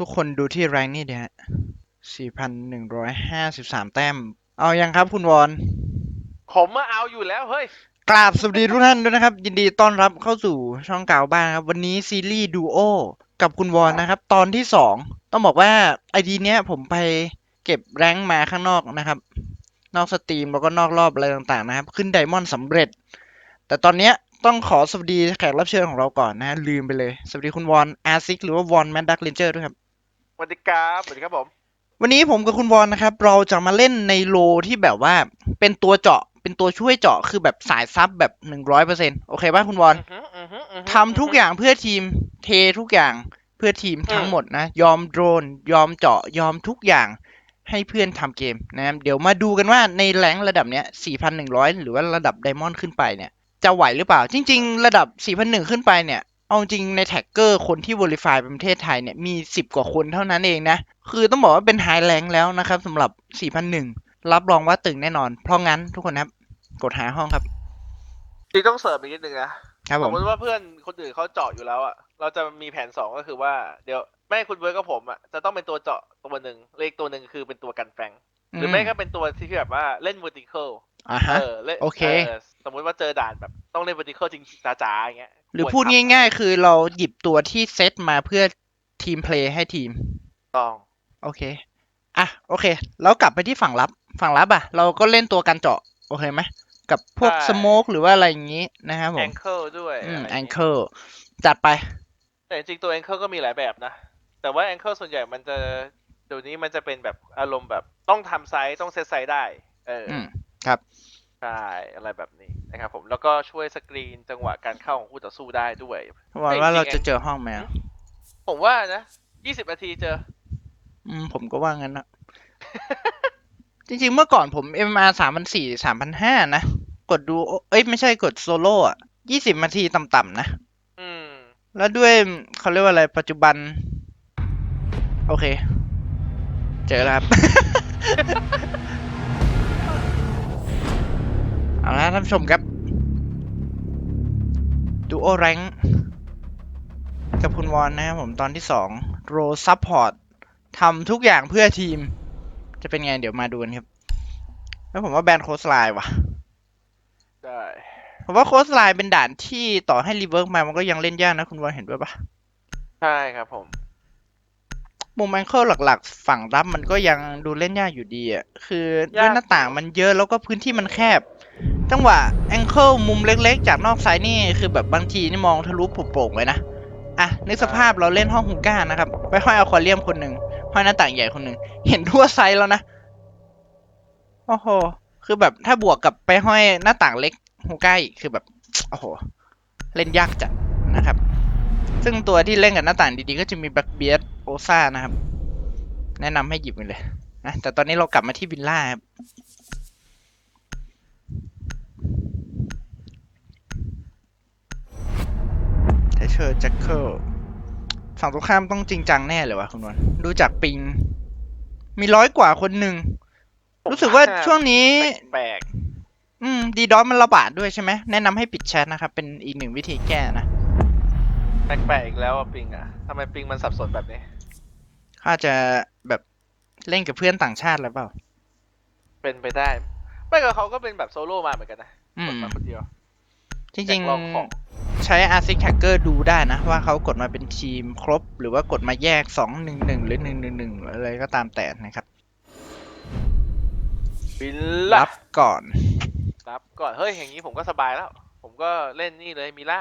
ทุกคนดูที่แรงนี่เดีย4,153แต้ม เอายังครับคุณวอน ผมมาเอาอยู่แล้วเฮ้ย กราบสวัสดีทุกท่านด้วยนะครับ ยินดีต้อนรับเข้าสู่ช่องเก่าบ้านครับ วันนี้ซีรีส์ดูโอกับคุณวอนนะครับ ตอนที่สองต้องบอกว่าไอดีเนี้ยผมไปเก็บแรงค์มาข้างนอกนะครับ นอกสตรีมแล้วก็นอกรอบอะไรต่างๆนะครับ ขึ้นไดมอนด์สำเร็จ แต่ตอนเนี้ยต้องขอสวัสดีแขกรับเชิญของเราก่อนนะฮะลืมไปเลย สวัสดีคุณวอนอาซิกหรือว่าวอนแมนดักเลนเจอร์ด้วยครับส วัสดีครับสวัสดีครับผม วันนี้ผมกับคุณวอนนะครับ เราจะมาเล่นในโลที่แบบว่าเป็นตัวเจาะเป็นตัวช่วยเจาะคือแบบสายซับแบบหนึ่งร้อยเปอร์เซ็นโอเคป่ะคุณวอนอือหืออือหืออือหือทำทุกอย่างเพื่อทีมเททุกอย่างเพื่อทีมทั้งหมดนะ ยอมโดรน ยอมเจาะยอมทุกอย่างให้เพื่อนทำเกมนะครับเดี๋ยวมาดูกันว่าในแรงค์ระดับเนี้ย4,100 หรือว่าระดับไดมอนด์ขึ้นไปเนี่ย จะไหวหรือเปล่า จริง ๆ ระดับ 4,100 ขึ้นไปเนี่ย เอาจริงในแท็กเกอร์คนที่ Verify เป็นประเทศไทยเนี่ยมี 10 กว่าคนเท่านั้นเองนะ คือต้องบอกว่าเป็นไฮแรงแล้วนะครับสำหรับ4,100รับรองว่าตึงแน่นอน เพราะงั้นทุกคนครับ กดหาห้องครับจริงต้องเสริมอีกนิดนึงนะครับผสมมมติว่าเพื่อนคนอื่นเขาเจาะอยู่แล้วอะเราจะมีแผนสองก็คือว่าเดี๋ยวแม่คุณเวิร์กกับผมอะจะต้องเป็นตัวเจาะตัวหนึ่งเลขตัวหนึ่งคือเป็นตัวกันแฟงหรือไม่ก็เป็นตัวที่แบบว่าเล่น vertical อ่าฮะ เออเล่นโอเค สมมติว่าเจอด่านแบบต้องเล่น vertical จริงๆจ๋าๆอย่างเงี้ยหรือพูดง่ายๆ คือเราหยิบตัวที่เซตมาเพื่อทีมเพลย์ให้ทีมๆต้อง โอเค อะ โอเค แล้วกลับไปที่ฝั่งรับ ฝั่งรับอะ เราก็เล่นตัวกันเจาะ โอเคไหม กับพวกสโมกหรือว่าอะไรอย่างนี้นะครับผม ankle ด้วย อืมะไรแอย่างงงี้เคิล จัดไป แต่จริงๆตัว ankle ก็มีหลายแบบนะ แต่ว่า ankle ส่วนใหญ่มันจะเดี๋ยวนี้มันจะเป็นแบบอารมณ์แบบต้องทำไซส์ต้องเซตไซส์ได้ เออออืม ครับใช่อะไรแบบนี้นะครับผมแล้วก็ช่วยสกรีนจังหวะการเข้าของคู่ต่อสู้ได้ด้วยหวังว่าเราจะเจอห้องไหมอะผมว่านะยี่สิบนาทีเจอ อืม ผมก็ว่างั้นนะจริงๆ เมื่อก่อนผม MR สามพันสี่สามพันห้านะ กดดู เอ้ย ไม่ใช่กดโซโล่อะยี่สิบนาทีต่ำๆนะ อืม แล้วด้วยเขาเรียกว่าอะไรปัจจุบัน โอเค เจอแล้วครับ เอาละท่านผู้ชมครับดูโอแรงกับคุณวอนนะครับผมตอนที่สองโรซัพพอร์ตทำทุกอย่างเพื่อทีม จะเป็นไงเดี๋ยวมาดูกันครับ แล้วผมว่าแบนโคสไลน์ว่ะได้ผมว่าโคสไลน์เป็นด่านที่ต่อให้รีเวิร์กมามันก็ยังเล่นยากนะคุณวอนเห็นด้วยปะใช่ครับผมมุมแองเคิลหลักๆ ฝั่งรับมันก็ยังดูเล่นยากอยู่ดีอะ คือด้วยหน้าต่างมันเยอะแล้วก็พื้นที่มันแคบ จังหวะแองเคิลมุมเล็กๆ จากนอกไซด์นี่คือแบบบางทีนี่มองทะลุโปร่งๆเลยนะ อะนึกสภาพเราเล่นห้องฮูก้านะครับ ไปห้อยอควาเรียมคนหนึ่งห้อยหน้าต่างใหญ่คนหนึ่งเห็นทั่วไซส์แล้วนะโอ้โหคือแบบถ้าบวกกับไปห้อยหน้าต่างเล็กฮูก้าอีกคือแบบโอ้โหเล่นยากจัดนะครับ ซึ่งตัวที่เล่นกับหน้าต่างดีๆ ก็จะมีแบ็กเบียดโอซ่านะครับ แนะนำให้หยิบไปเลยนะแต่ตอนนี้เรากลับมาที่วิลล่าครับเทเช อร์แจ็คเกิลฝั่งตรงข้ามต้องจริงจังแน่เลยวะคุณวันดูจากปิง มีร้อยกว่าคนหนึ่ง รู้สึกว่าช่วงนี้ แปลกอืม ดีดอสมันระบาดด้วยใช่ไหม แนะนำให้ปิดแชทนะครับ เป็นอีกหนึ่งวิธีแก้นะๆแปลกๆอีกแล้วอะปิงอะทำไมปิงมันสับสนแบบนี้เขาอาจจะแบบเล่นกับเพื่อนต่างชาติหรือเปล่า เป็นไปได้ ไม่ก็เขาก็เป็นแบบโซโล่มาเหมือนกันนะอืกมดมาคนเดียว จริงอยากลองของ ๆ ใช้ a s i c Hacker ดูได้นะ ว่าเขากดมาเป็นทีมครบ หรือว่ากดมาแยก 2 1 1 หรือ 1 1 1 อะไรก็ตามแต่นะครับ บิลล่ารับก่อน รับก่อนเฮ้ยอย่างนี้ผมก็สบายแล้ว ผมก็เล่นนี่เลยมิล่า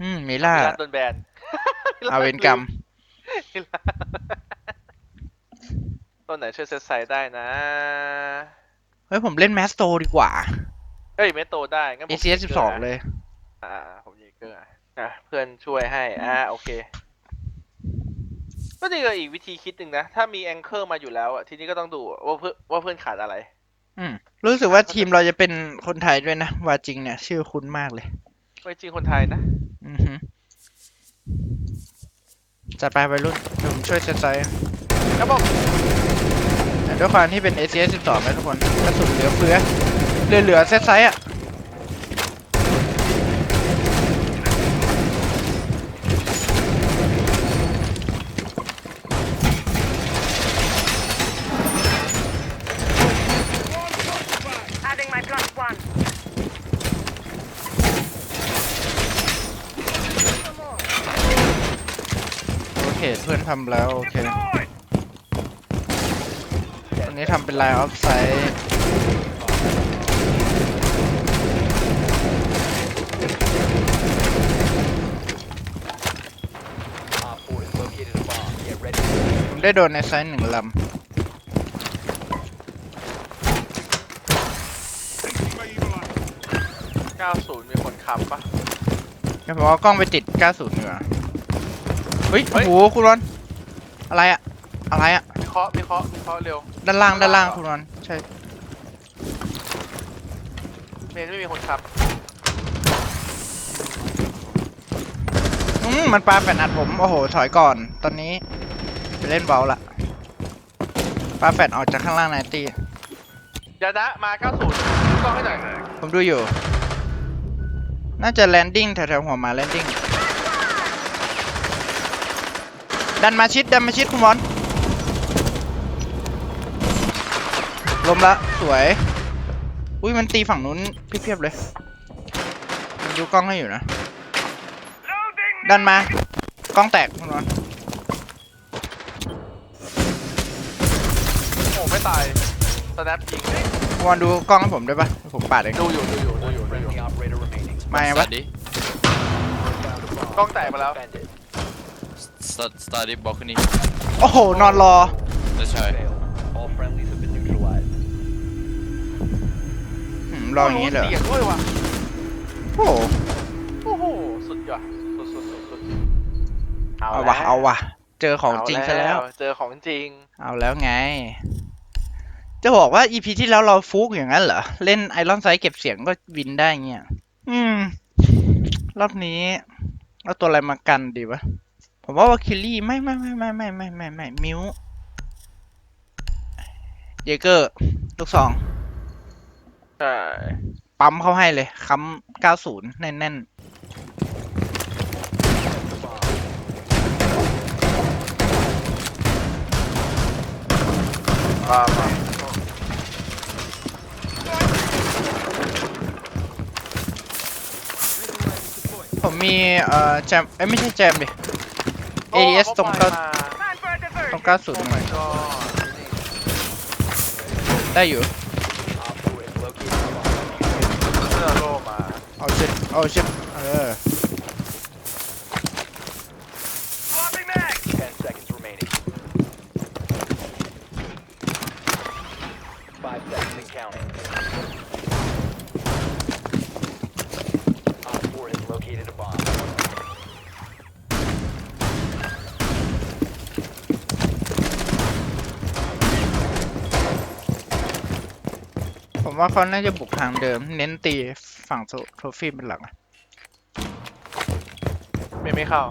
อืมมิล่ามิล่าโดนแบนอาเวนกรรมมิล่าต้นไหนช่วยเซตไซด์ได้นะ เฮ้ยผมเล่นแมสโตดีกว่าเฮ้ยเมโตได้งั้นผม ACS 12 เลย อ่า ผมยิงเกอร์อะ เพื่อนช่วยให้ อ่า โอเค ก็นี่ก็อีกวิธีคิดหนึ่งนะ ถ้ามีแองเกิลมาอยู่แล้วอะ ทีนี้ก็ต้องดูว่าเพื่อนว่าเพื่อนขาดอะไร อืม รู้สึกว่าทีมเราจะเป็นคนไทยด้วยนะว่าจริงเนี่ย ชื่อคุ้นมากเลย ไม่จริงคนไทยนะ อือฮึจัดไปไปรุ่นเดี๋ยวผมช่วยเซตไซด์ครับผม แต่ด้วยความที่เป็น ACS 12นะทุกคนกระสุนเหลือเฟือเหลือเหลือเซตไซส์อะ เคเพื่อนทำแล้ว โอเคอันนี้ทำเป็นไลน์ออฟไซด์ผมได้โดนในไซส์หนึ่งล90 มีคนค้ำปะำจะบอกว่ากล้องไปติด 90เหนือ เฮ้ยเฮ้โอ้ยโหคุณรอนอะไรอะอะไรอะวิเคราะห์วิเคราะห์วิเคราะห์เร็วด้านล่างด้านล่างคุณรอนใช่เมนไม่มีคนค้อืมมันปาแฟนอัดผมโอ้โหถอยก่อน ตอนนี้ไปเล่นเบาละปาแฟนออกจากข้างล่างนายตีำยานะมา90ดูกล้องให้หน่อยผมดูอยู่ น่าจะแลนดิ้งแถวๆหัวหมาแลนดิ้ง ดันมาชิดดันมาชิดคุณบอลลมละสวย อุ้ยมันตีฝั่งนู้นเพียบๆเลยผมดูกล้องให้อยู่นะ ดันมากล้องแตกคุณบอลโอ้ไม่ตายสแนปยิงคุณบอลดูกล้องให้ผมได้ปะผมปาดเองดูอยู่ดูอยู่ดูอยู่ดูอยู่ มาไงวะ Study. กล้องแตกไปแล้ว St- study balcony. โอ้โห นอนรอ Let's try. All friendlies have been neutralized. หืมรออย่างนี้เหรอเสียงด้วยว่ะโอ้โห โอ้โห สุดยอด สุดสุดสุดสุดเอาวะ เอาวะ เจอของจริงซะแล้ว เจอของจริง เอาแล้วไง จะบอกว่า EP ที่แล้วเราฟุกอย่างนั้นเหรอ เล่นไอรอนไซด์เก็บเสียงก็วินได้เงี้ย อืม รอบนี้ เอาตัวอะไรมากันดีวะ ผมว่าวาคิลี่ไม่ไม่ไม่ไม่ไม่ไม่ไม่ไม่มิวเยเกอร์ลูกสองใช่ปั๊มเข้าให้เลยค้ำ90แน่นมามาๆผมมีเอ่อแจมเอ้ยไม่ใช่แจมดิ AES ตรงเก้าตรง90โอ้หน่ my อย god ได้อยู่ Op 4 has located a bomb. เสื้อโลมาเอาชิดเอาชิดเออ Ten seconds remaining. Five seconds and counting. Op 4 has located a bomb. ผม ว่าเขาน่าจะบุกทางเดิม เน้นตีฝั่งโซโทฟี่เป็นหลักอะไม่ไม่เข้า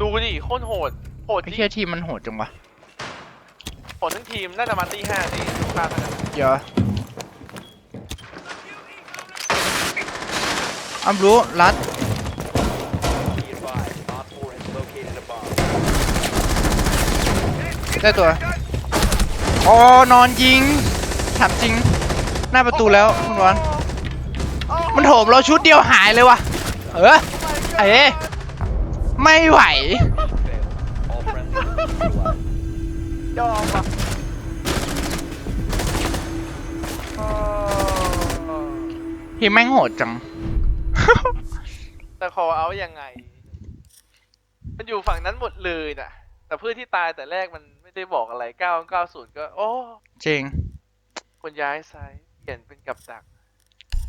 ดูดิโคตรโหด โหดจไอ้ริงเคียทีมมันโหดจังวะโหดทั้งทีม น่าจะมาตีห้าตีพลาดทั้งนั้นเดี๋ยวอัมรู้รัด ได้ตัวอ๋อนอนยิงถามจริง หน้าประตูแล้วคุณวอนมันโถมเราชุดเดียวหายเลยวะเออเอ๊ะไม่ไหวยอมอะเออทีมแม่งโหดจัง แต่ขอเอายังไง มันอยู่ฝั่งนั้นหมดเลยน่ะ แต่เพื่อนที่ตายแต่แรกมัน ไม่ได้บอกอะไร990ก็ โอ้จริง คนย้ายไซส์เปลี่ยนเป็นกับดัก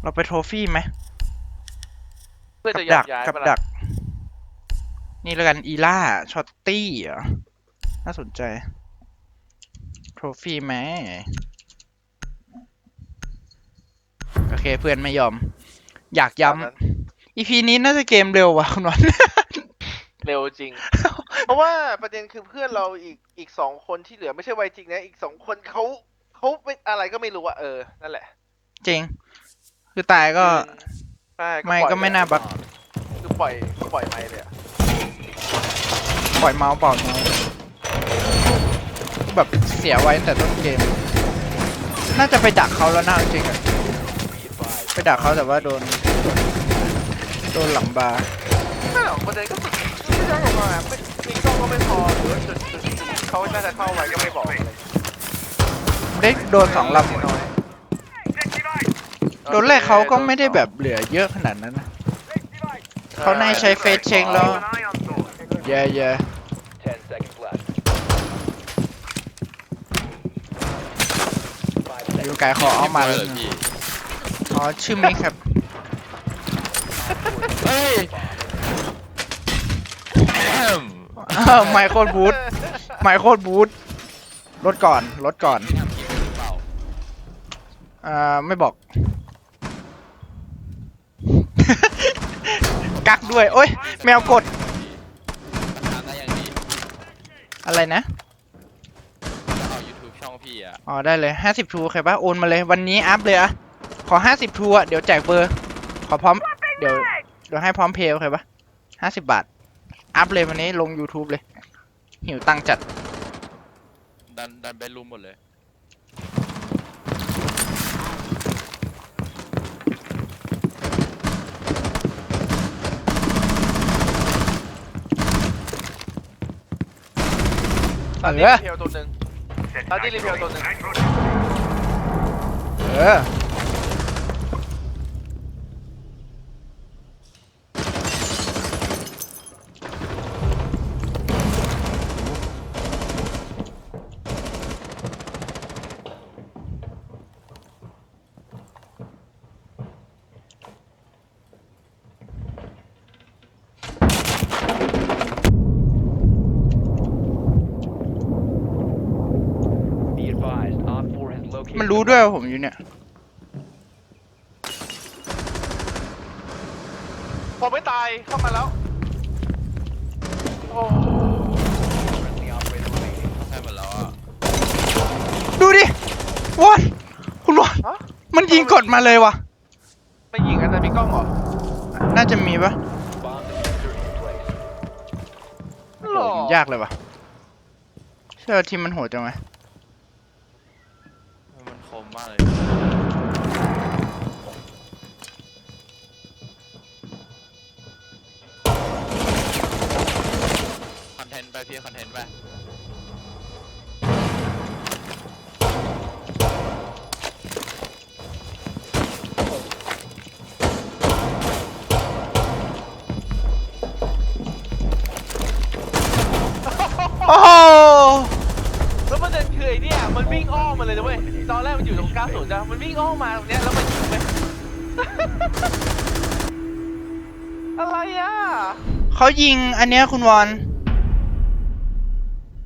เราไปโทรฟี่ไหมเพื่อกัจะบยอดัมกย้ายกับปะดัล่ะก นี่แล้วกันอีล่าช็อตตี้เหรอน่าสนใจ โทรฟี่ไหมโอเคเพื่อนไม่ยอม อยากย้ำอีพีนี้น่าจะเกมเร็วว่ะคุณวัน เร็วจริง เพราะว่าประเด็นคือเพื่อนเราอีกอีกสองคนที่เหลือไม่ใช่ไวจริงนะ อีกสองคนเขาเขาเป็นอะไรก็ไม่รู้อะเออ นั่นแหละจริง คือตายก็ ใช่ไม่ปล่อยก็ไม่น่าบัก คือปล่อยปล่อยไม่เลยอะปล่อยเมาส์เปล่าเมาส์แบบเสียไว้ตั้งแต่ต้นเกม น่าจะไปดักเขาแล้วนะจริงๆอะ Be advised. ไปดักเขาแต่ว่าโดน โดนหลังบาร์ ไม่หรอกประเด็นก็สุด ไม่ได้ออกมาไม่มีกล้องก็ไม่พอหรือว่าจุดจุดจุดเขาน่าจะเข้าไว้ก็ไม่บอกอะไรได้โดนสองลำน้อยโดนแรกเขาก็ไม่ได้แบบเหลือเยอะขนาดนั้นนะเขาในใช้เฟซเช็งแล้วเย่เย่ Ten seconds left. Five อยู่ seconds. ไกลขอเอามาเลเลยยพี่อ๋อชื่อมิกครับ เฮ้ยแอม ไมโครบูทไมโครบูทลดก่อนลดก่อนทำคลิปหรือเปล่าอ่าไม่บอก กักด้วย โอ้ยแมวกดทำได้อย่างดีอะไรนะจะเอา YouTube ช่องพี่อะอ๋อได้เลยห้าสิบทูใครปะโอนมาเลยวันนี้อัพเลยอะขอห้าสิบทูอะเดี๋ยวแจกเบอร์ ขอพร้อม เดี๋ยวเดี๋ยวให้พร้อมเพย์โอเคปะห้าสิบบาท อัพเลยวันนี้ลง YouTube เลย หิวตังค์จัด ดันดันไปรูมหมดเลย ตอนเอนี้อรีเพลตัวหนึ่งตอนนี้รีเพลตัวหนึ่งเออ รู้ด้วยว่าผมอยู่เนี่ย ผมไม่ตายเข้ามาแล้ว โอ้ friendly operator remaining. ให้หมดแล้วอะดูดิวอนคุณวอนฮะมันยิงกดมาเลยว่ะ ไม่ยิงกันจะมีกล้องเหรอน่าจะมีปะ Bomb diffuser in place. หรอ โหยากเลยว่ะเชื่อทีมมันโหดจังไหม มันคมมากเลยคอนเทนต์ไปพี่คอนเทนต์ไป วิ่งอ้อมมาเลยนะเว้ย ตอนแรกมันอยู่ตรง90จ้ะมันวิ่งอ้อมมาตรงเนี้ยแล้วมันยิงไปอะไรอะ เขายิงอันเนี้ยคุณวอน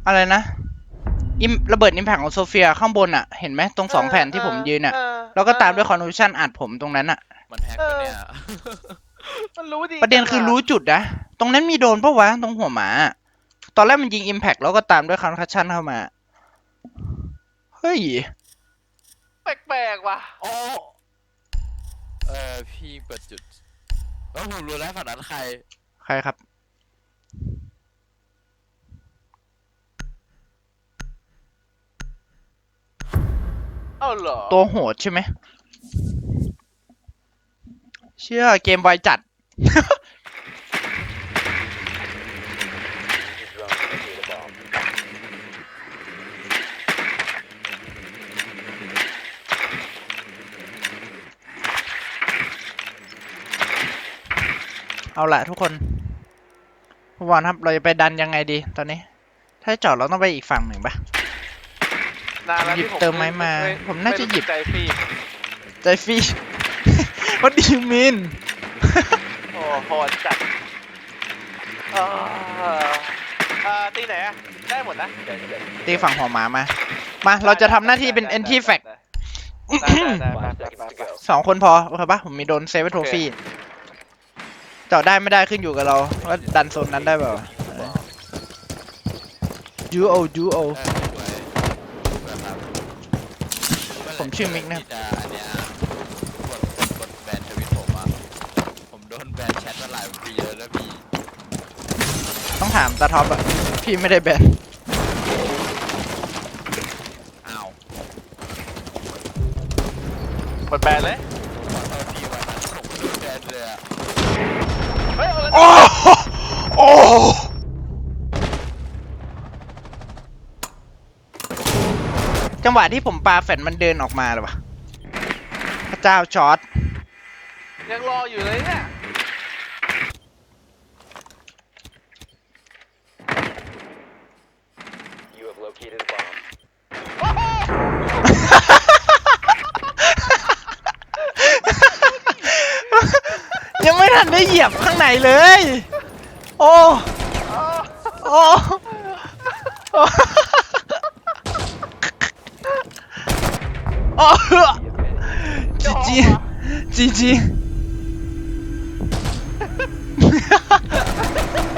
อะไรนะอิมระเบิดอิมแพคของโซเฟียข้างบนอะ เห็นไหมตรงสองแผ่นที่ผมยืนอะเอแล้วก็ตามด้วยคอนดิชันอัดผมตรงนั้นอะ มันแฮกปะเนี่ย มันรู้ดีประเด็นคือรู้จุดนะ ตรงนั้นมีโดนปะวะ ตรงหัวหมาอะตอนแรกมันยิงอิมแพคแล้วก็ตามด้วยคอนคัชชันเข้ามา เฮ้ย แปลกๆว่ะ โอ้เออพี่เปิดจุดแล้วผมรู้แล้วฝั่งนั้นใคร ใครครับ เอ้าเหรอ ตัวโหดใช่ไหม เชื่อเกมไวจัด Your drone located a bomb. เอาละทุกคนคุณวอนครับ เราจะไปดันยังไงดี ตอนนี้ ถ้าจอดเราต้องไปอีกฝั่งหนึ่งปะ นานแล้วหยิบที่เติมไม้มาไผมน่าจะหยิบ ใจฟรีใจฟรี What do you mean โอ้โหดจัดเอ่อเอ่อตีไหนอะได้หมดนะ Ten seconds. ตีฝั่งหัวหมามา มาเราจะทำหน้าที่เป็น anti fact ได้ได้ได้ Five ได้ seconds to ได้ go. สองคนพอโอเคปะผมมีโดนเซฟไว้โทฟี่ เจาะได้ไม่ได้ขึ้นอยู่กับเราว่าดันโซนนั้นได้เปล่า Defuse the bomb. ดูโอดูโอเอผมชื่อมิกนะครับที่จะอันเนี้ยกดกดแบนทวิตผมอะผมโดนแบนแชทมาหลายปีแล้วนะพี่ต้องถามตาท็อปอะพี่ไม่ได้แบนอ้าวหมดแบนเลย ขอโทษพี่วันนั้นผมโดนแบนเลยอะ จังหวะที่ผมปาแฟนมันเดินออกมาเลยวะพระเจ้าจอร์ดยังรออยู่เลยเนี่ย You have located a bomb. ยังไม่ทันได้เหยียบข้างในเลย โอ้ โอ้โอ้โอ้ จีจีจี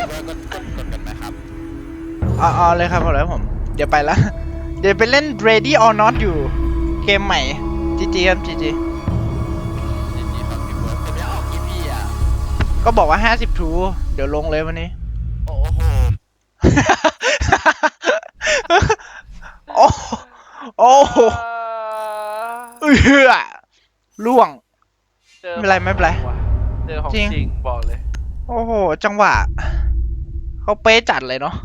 เบิร์กก็กดกดกันไหมครับเอาเอาเลยครับเอาเลยผม เดี๋ยวไปละ เดี๋ยวไปเล่น Ready or Not อยู่ เกมใหม่จีจีครับจีจียินดีครับพี่เบิร์กผมยังออกกี่พี่อะก็บอกว่า 50ทูเดี๋ยวลงเลยวันนี้ โอ้โห โอ้โอ้โหเอื้อล่วง เจอไม่เป็นไรไม่เป็นไร เจอของจริงจริงบอกเลย โอ้โห จังหวะ เขาเป๊ะจัดเลยเนาะ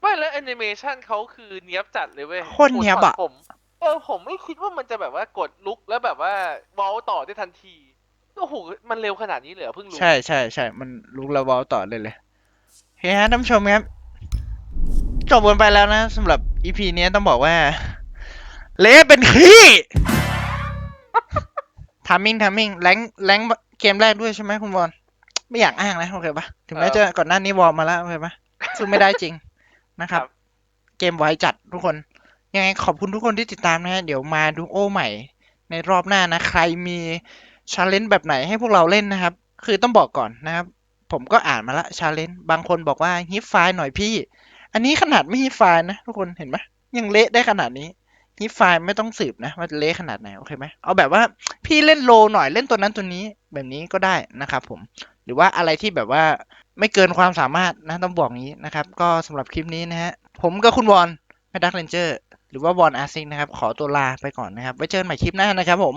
ไม่แล้วแอนิเมชันเขาคือเนี้ยบจัดเลยเว้ยโคตรเนี๊ยบอะ ผมเออผมไม่คิดว่ามันจะแบบว่ากดลุกแล้วแบบว่าเว้าต่อได้ทันทีโอ้โหมันเร็วขนาดนี้เลยเหรอเพิ่งรู้ ใช่ใช่ใช่มันลุกระเวอลต่อเลยเลยเฮ้ยฮะท่านผู้ชมครับ จบกันไปแล้วนะสำหรับ EP นี้ต้องบอกว่า เละเป็นขี้ ทามมิ่งทามมิ่งแรงแรงเกมแรกด้วยใช่ไหมคุณบอลไม่อยากอ้างนะโอเคปะถึงแม้จะก่อนหน้านี้วอร์มมาแล้วโอเคปะสู้ไม่ได้จริงนะครับ เกมไวจัดทุกคน ยังไงขอบคุณทุกคนที่ติดตามนะฮะเดี๋ยวมาดูโอใหม่ ในรอบหน้านะ ใครมีชาเลนจ์แบบไหนให้พวกเราเล่นนะครับ คือต้องบอกก่อนนะครับ ผมก็อ่านมาละชาเลนจ์บางคนบอกว่าฮิปไฟล์หน่อยพี่ อันนี้ขนาดไม่ฮิปไฟล์นะทุกคนเห็นไหมยังเละได้ขนาดนี้ นี่ไฟล์ไม่ต้องสืบนะว่าเละขนาดไหนโอเคไหมเอาแบบว่าพี่เล่นโลหน่อยเล่นตัวนั้นตัวนี้แบบนี้ก็ได้นะครับผมหรือว่าอะไรที่แบบว่าไม่เกินความสามารถนะต้องบอกงี้นะครับ ก็สำหรับคลิปนี้นะฮะผมกับคุณวอนแมดักเรนเจอร์หรือว่าวอนอาซิงนะครับ ขอตัวลาไปก่อนนะครับ ไว้เจอกันใหม่คลิปหน้านะครับผม